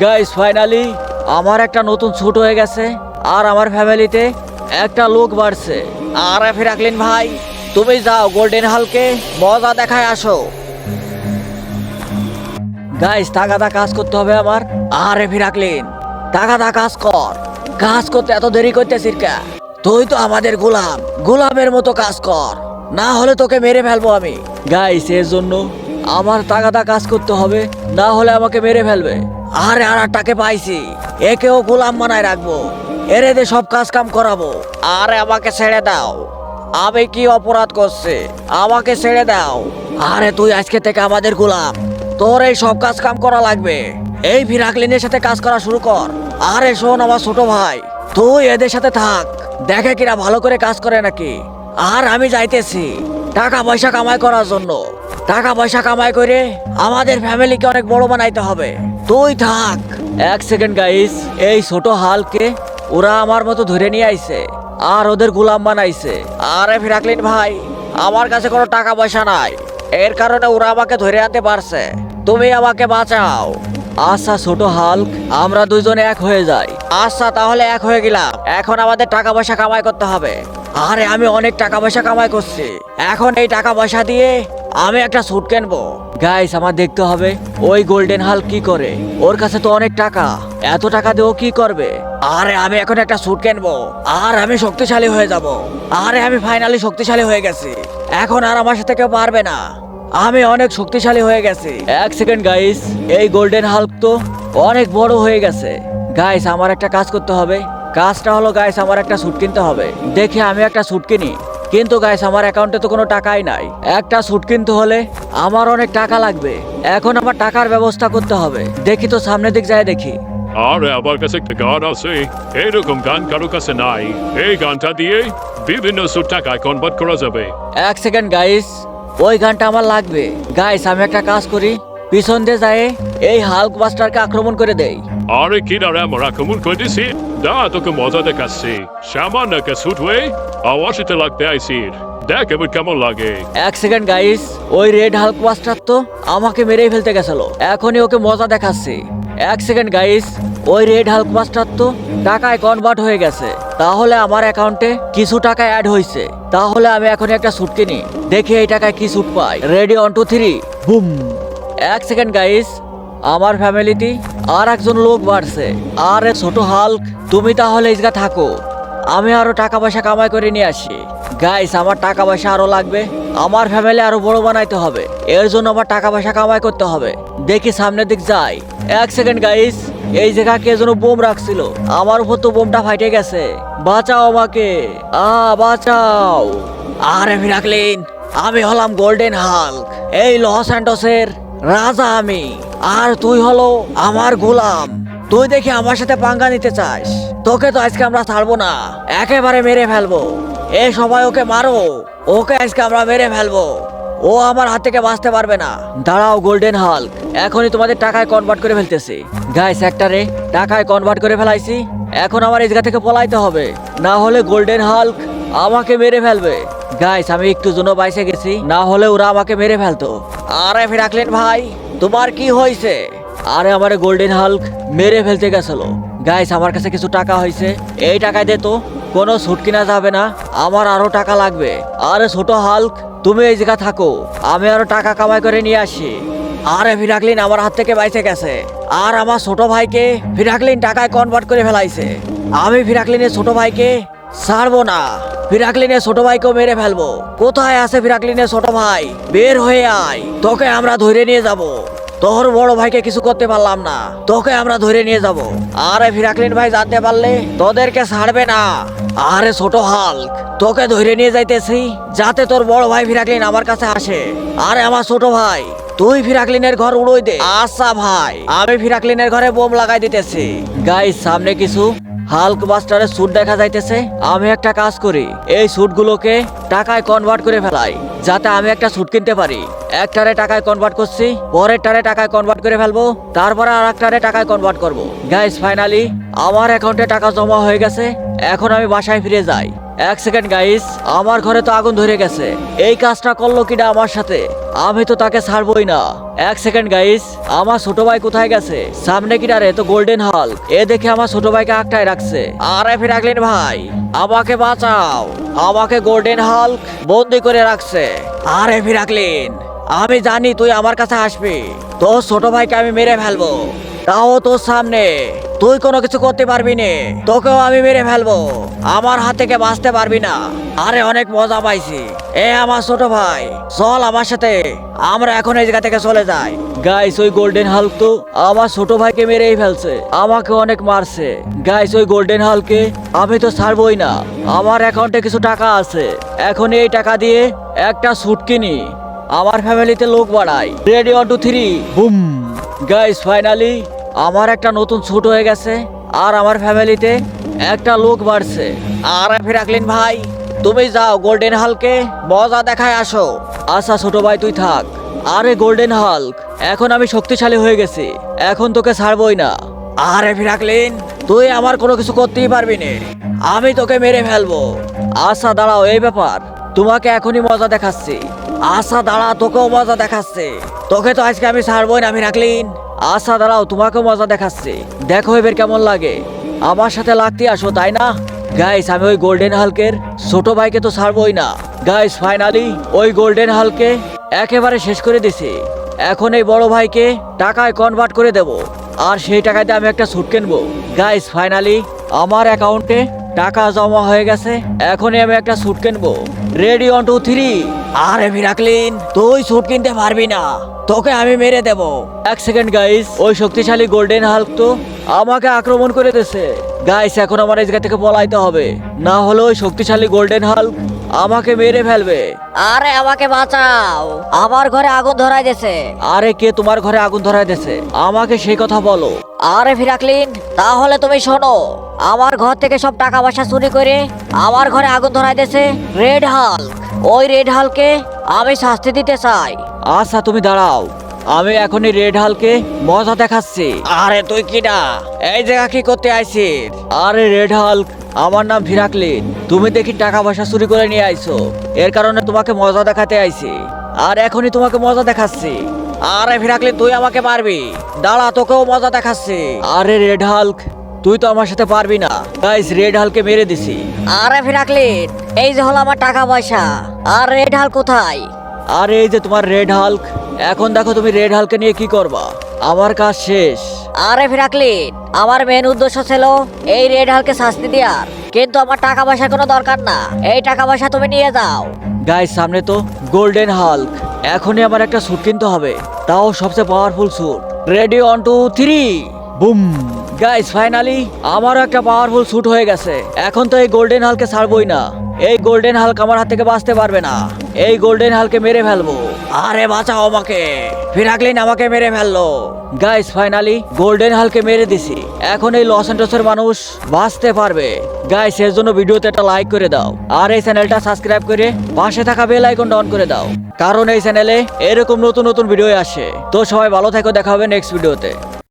Guys finally আমার একটা নতুন ছুট হয়ে গেছে, আর আমার ফ্যামিলিতে একটা লোক বাড়ছে। আর ফিরাকলিন ভাই, তুমি যাও গোল্ডেন হালকে মজা দেখায় আসো। গাইস তাগাদা কাজ করতে হবে আমার, আর আরে ফিরাকলিন তাগাদা কাজ কর। কাজ করতে এত দেরি করতেছিস কা? তুই তো আমাদের গোলাম, গোলামের মতো কাজ কর। না হলে তোকে মেরে ফেলব আমি। গাইস এর জন্য আমার তাগাদা কাজ করতে হবে, না হলে আমাকে মেরে ফেলবে। আরে আর টাকে পাইছি। একেও গোলাম বানায় রাখব। এরে দে সব কাজ কাম করাবো। আরে আমাকে ছেড়ে দাও। আমি কি অপরাধ করছে? আমাকে ছেড়ে দাও। আরে তুই আজকে থেকে আমাদের গোলাম। তোর এই সব কাজ কাম করা লাগবে। এই ফিরাকলিনের সাথে কাজ করা শুরু কর। আরে শোন আমার ছোট ভাই, তুই এদের সাথে থাক। দেখে কিনা ভালো করে কাজ করে নাকি। আর আমি যাইতেছি। টাকা পয়সা কামাই করার জন্য। টাকা পয়সা কামাই করে আমাদের ফ্যামিলিকে অনেক বড় বানাইতে হবে। তুই থাক। এক সেকেন্ড গাইস এই ছোট হালকে ওরা আমার মতো ধরে নিয়ে আইছে, আর ওদের গোলাম বানাইছে। আরে ফিরাকলিন ভাই, আমার কাছে কোনো টাকা পয়সা নাই। এর কারণে ওরা আমাকে ধরে আনতে পারছে। তুমি আমাকে বাঁচাও। আচ্ছা ছোট হাল্ক, আমরা দুইজনে এক হয়ে যাই। আচ্ছা তাহলে এক হয়ে গেলাম। এখন আমাদের টাকা পয়সা কামাই করতে হবে। আরে, আমি অনেক টাকা পয়সা কামাই করছি। এখন এই টাকা পয়সা দিয়ে আমি একটা স্যুট কিনবো। গাইস আমার দেখতে হবে, ওই গোল্ডেন হাল কি করে? ওর কাছে তো অনেক টাকা। এত টাকা দিয়ে ও কি করবে? আরে, আমি এখন একটা স্যুট কিনবো। আর আমি শক্তিশালী হয়ে যাব। আরে, আমি ফাইনালি শক্তিশালী হয়ে গেছি। এখন আর আমার সাথে কেউ পারবে না। আমি অনেক শক্তিশালী হয়ে গেছি। এক সেকেন্ড গাইস এই গোল্ডেন হাল্ক তো অনেক বড় হয়ে গেছে। গাইস আমার একটা কাজ করতে হবে। কাজটা হলো গাইস আমার একটা স্যুট কিনতে হবে। দেখি আমি একটা স্যুট কিনি। কিন্তু গাইস আমার অ্যাকাউন্টে তো কোনো টাকাই নাই। একটা স্যুট কিনতে হলে আমার অনেক টাকা লাগবে। এখন আমার টাকার ব্যবস্থা করতে হবে। দেখি তো সামনের দিক যায় দেখি। আরে আমার কাছে একটা গান আছে। এইরকম গান কারও কাছে নাই। এই গানটা দিয়ে বিভিন্ন সুর টাকায় কনভার্ট করা যাবে। এক সেকেন্ড গাইস ওই গানটা আমার লাগবে। গাইস আমি একটা কাজ করি। পিছন দিয়ে যায় এই হাল্ক বাস্টারকে আক্রমণ করে দেয় আরে কি না রে আমরা আক্রমণ করে দিছি। দা তোকে মজা দেখাচ্ছি। সামান্য একটা সুট হয়ে আওয়াজটা লাগতে আইসির দেখ এবার কেমন লাগে। এক সেকেন্ড গাইস ওই রেড হাল্ক বাস্টার তো আমাকে মেরেই ফেলতে গেছিল। এখনই ওকে মজা দেখাচ্ছি। এক সেকেন্ড গাইস ওই রেড হাল্ক বাস্টার তো টাকায় কনভার্ট হয়ে গেছে। তাহলে আমার অ্যাকাউন্টে কিছু টাকা অ্যাড হয়েছে তাহলে আমি এখন একটা স্যুট কিনি। দেখি এই টাকায় কি স্যুট পাই। Ready one two three boom. এক সেকেন্ড গাইস আমার ফ্যামিলিতে আর একজন লোক বাড়ছে। আরে ছোট হাল্ক তুমি তাহলে ইসগা থাকো। আমি আরও টাকা পয়সা কামাই করে নিয়ে আসি। গাইস আমার টাকা পয়সা আরও লাগবে। আমার ফ্যামিলি আরও বড় বানাইতে হবে। এর জন্য আমার টাকা পয়সা কামাই করতে হবে। দেখি সামনের দিক যাই। এক সেকেন্ড গাইস এই জায়গা কে যেন বোম রাখছিল। আমার উপর তো বোমটা ফাইটে গেছে। বাঁচাও আমাকে। আ, বাঁচাও। আরে ফিরাকলিন আমি হলাম গোল্ডেন হাল্ক এই লস অ্যান্ডসের রাজা আমি। আর তুই হলো আমার গোলাম। তুই দেখি আমার সাথে পাঙ্গা নিতে চাস। তোকে তো আজকে আমরা ছাড়বো না। একেবারে মেরে ফেলব। এ সবাই ওকে মারো। ওকে আজকে আমরা মেরে ফেলব। ও আমার হাত থেকে বাঁচতে পারবে না। দাঁড়াও গোল্ডেন হাল্ক এখনই তোমাদের টাকায় কনভার্ট করে ফেলতেছি। গাইস একটারে টাকায় কনভার্ট করে ফেলাইছি। এখন আমার এই জায়গা থেকে পলাইতে হবে। না হলে গোল্ডেন হাল্ক আমাকে মেরে ফেলবে। গাইস আমি একটু জন্য বাইসে গেছি। না হলে ওরা আমাকে মেরে ফেলতো। আরে ফিরাকলেন ভাই, তোমার কি হয়েছে? আরে, আমার গোল্ডেন হাল্ক মেরে ফেলতে গেছিল। গাইস আমার কাছে কিছু টাকা হয়েছে। এই টাকায় দে তো। কোনো স্যুট কিনা যাবে না। আমার আরও টাকা লাগবে। আরে, ছোট হাল্ক তুমি এই জায়গা থাকো। আমি আরও টাকা কামাই করে নিয়ে আসি। আরে ফিরাকলিন আমার হাত থেকে বাইসে গেছে। আর আমার ছোট ভাইকে ফিরাকলিন টাকায় কনভার্ট করে ফেলাইছে। আমি ফিরাকলিনের ছোট ভাইকে ছাড়বো না। ফিরাকলিনের ছোট ভাইকেও মেরে ফেলব। কোথায় আছে ফিরাকলিনের ছোট ভাই? বের হয়ে আয়। তোকে আমরা ধরে নিয়ে যাব। তোর বড় ভাইকে কিছু করতে পারলাম না। তোকে আমরা ধরে নিয়ে যাব। আরে ফিরাকলিন ভাই, জানতে পারলে? তোদেরকে ছাড়বে না। আরে ছোট হাল্ক, তোকে ধরে নিয়ে যাইতেছি, যাতে তোর বড় ভাই ফিরাকলিন আমার কাছে আসে। আরে আমার ছোট ভাই, তুই ফিরাকলিনের ঘর উড়োই দে। আচ্ছা ভাই, আমি ফিরাকলিনের ঘরে বোম লাগাই দিতেছি। গাইস, সামনে কিছু হাল্ক বাস্টারের স্যুট দেখা যাইতেছে, আমি একটা কাজ করি। এই স্যুটগুলোকে টাকায় কনভার্ট করে ফেলাই, যাতে আমি একটা স্যুট কিনতে পারি। একটারে টাকায় কনভার্ট করছি পরের টারে টাকায় কনভার্ট করে ফেলব, তারপরে আর একটারে টাকায় কনভার্ট করব। গাইস ফাইনালি আমার অ্যাকাউন্টে টাকা জমা হয়ে গেছে, এখন আমি বাসায় ফিরে যাই। এক সেকেন্ড গাইস আমার ঘরে তো আগুন ধরে গেছে। এই কাজটা করল কিনা আমার সাথে? আমি তো তাকে ছাড়বই না। এক সেকেন্ড গাইস আমার ছোট ভাই কোথায় গেছে? সামনে কিনা রে, তো গোল্ডেন হল এ দেখে আমার ছোট ভাইকে আটকায় রাখছে। আরে রাখলেন ভাই, আমাকে বাঁচাও। আমাকে গোল্ডেন হল বন্দি করে রাখছে। আরে রাখলেন আমি জানি তুই আমার কাছে আসবি। তোর ছোট ভাইকে আমি মেরে ফেলব। তাও তোর সামনে। তুই কোনো কিছু করতে পারবি না। তোকেও আমি মেরে ফেলব। আমার হাত থেকে বাঁচতে পারবি না। আরে, অনেক মজা পাইছি। এ আমার ছোট ভাই, চল আমার সাথে। আমরা এখন এই জায়গা থেকে চলে যাই। গাইস ওই গোল্ডেন হাল্ক তো আমার ছোট ভাইকে মেরেই ফেলছে। আমাকে অনেক মারছে। গাইস ওই গোল্ডেন হালকে আমি তো ছাড়বই না। আমার অ্যাকাউন্টে কিছু টাকা আছে। এখন এই টাকা দিয়ে একটা স্যুট কিনি। আমার ফ্যামিলিতে লোক বাড়াই ready one two three boom guys finally আমার একটা নতুন ছুট হয়ে গেছে, আর আমার ফ্যামিলিতে একটা লোক বাড়ছে। আর ফিরাকলিন ভাই, তুমি যাও গোল্ডেন হালকে মজা দেখায় আসো। আচ্ছা ছোট ভাই, তুই থাক। আরে গোল্ডেন হাল্ক এখন আমি শক্তিশালী হয়ে গেছি, এখন তোকে ছাড়বই না। আরে ফিরাকলিন তুই আমার কোনো কিছু করতেই পারবি না। আমি তোকে মেরে ফেলব। আচ্ছা দাঁড়াও, এই ব্যাপার, তোমাকে এখনই মজা দেখাচ্ছি। আশা দাঁড়া, তোকেও মজা দেখাচ্ছে। তোকে তো আজকে আমি ছাড়বই না আমি আশা দাঁড়াও, তোমাকেও মজা দেখাচ্ছে। দেখো এবার কেমন লাগে। আমার সাথে লাগতে আসো, তাই না? গাইস আমি ওই গোল্ডেন হালকের ছোট ভাইকে তো ছাড়বই না। গাইস ফাইনালি ওই গোল্ডেন হালকে একেবারে শেষ করে দিছি। এখন এই বড় ভাইকে টাকায় কনভার্ট করে দেব। আর সেই টাকাতে আমি একটা স্যুট কিনবো। গাইস ফাইনালি আমার অ্যাকাউন্টে টাকা জমা হয়ে গেছে। এখনই আমি একটা স্যুট কিনবো। রেডি অন টু থ্রি আরে মিরাকলিন তুই স্যুট কিনতে পারবি না। তোকে আমি মেরে দেব। এক সেকেন্ড গাইস ওই শক্তিশালী গোল্ডেন হাল্ক তো আমাকে আক্রমণ করে দিছে গাইস এখন আমার এই জায়গা থেকে পলাইতে হবে। না হলে ওই শক্তিশালী গোল্ডেন হাল্ক আমাকে মেরে ফেলবে। আরে আমাকে বাঁচাও। আমার ঘরে আগুন ধরাই দিয়েছে। আরে কে তোমার ঘরে আগুন ধরায় দিছে আমাকে সেই কথা বলো। আরে ফিরাকলিন তাহলে তুমি শোনো। আমার ঘর থেকে সব টাকা পয়সা চুরি করে আমার ঘরে আগুন ধরাই দিয়েছে রেড হাল্ক ওই রেড হালকে আমি শাস্তি দিতে চাই। আচ্ছা তুমি দাঁড়াও। আমি এখনই রেড হালকে মজা দেখাচ্ছি। আরে তুই কি না? এই জায়গা কি করতে আইছিস? আরে রেড হাল্ক আমার নাম ফিরাকলিন তুমি দেখি টাকা পয়সা চুরি করে নিয়ে আইছো। এর কারণে তোমাকে মজা দেখাতে আইছি। আর এখনই তোমাকে মজা দেখাচ্ছি। আরে ফিরাকলিন তুই আমাকে পারবি দাঁড়া তোকেও মজা দেখাচ্ছি। আরে রেড হাল্ক তুই তো আমার সাথে পারবি না। গাইস রেড হালকে মেরে দিছি। আরে ফিরাকলিন এই যে হলো আমার টাকা পয়সা। আর রেড হাল কোথায়? আর এই যে তোমার রেড হাল্ক এখন দেখো তুমি রেড হালকে নিয়ে কি করবা। আমার কাজ শেষ। আরে ফিরাকলিন আমার মেন উদ্দেশ্য ছিল এই রেড হালকে শাস্তি দেওয়ার। কিন্তু আমার টাকা পয়সার কোনো দরকার না। এই টাকা পয়সা তুমি নিয়ে যাও। গাইস সামনে তো গোল্ডেন হাল্ক এখনই আমার একটা স্যুট কিনতে হবে। তাও সবচেয়ে powerful suit ready one two three boom. Guys finally আমারও একটা পাওয়ারফুল স্যুট হয়ে গেছে। এখন তো এই গোল্ডেন হালকে ছাড়বই না। এই গোল্ডেন হালক আমার হাত থেকে বাঁচতে পারবে না। এই গোল্ডেন হালকে মেরে ফেলব। আরে, বাঁচাও আমাকে। ফিরাকলিন আমাকে মেরে ফেলল। গাইস ফাইনালি গোল্ডেন হালকে মেরে দিছি। এখন এই লস এন্টসের মানুষ বাঁচতে পারবে। গাইস এর জন্য ভিডিওতে একটা লাইক করে দাও। আর এই চ্যানেলটা সাবস্ক্রাইব করে পাশে থাকা বেল আইকনটা অন করে দাও। কারণ এই চ্যানেলে এরকম নতুন নতুন ভিডিও আসে। তো সবাই ভালো থাকো, দেখা হবে নেক্সট ভিডিওতে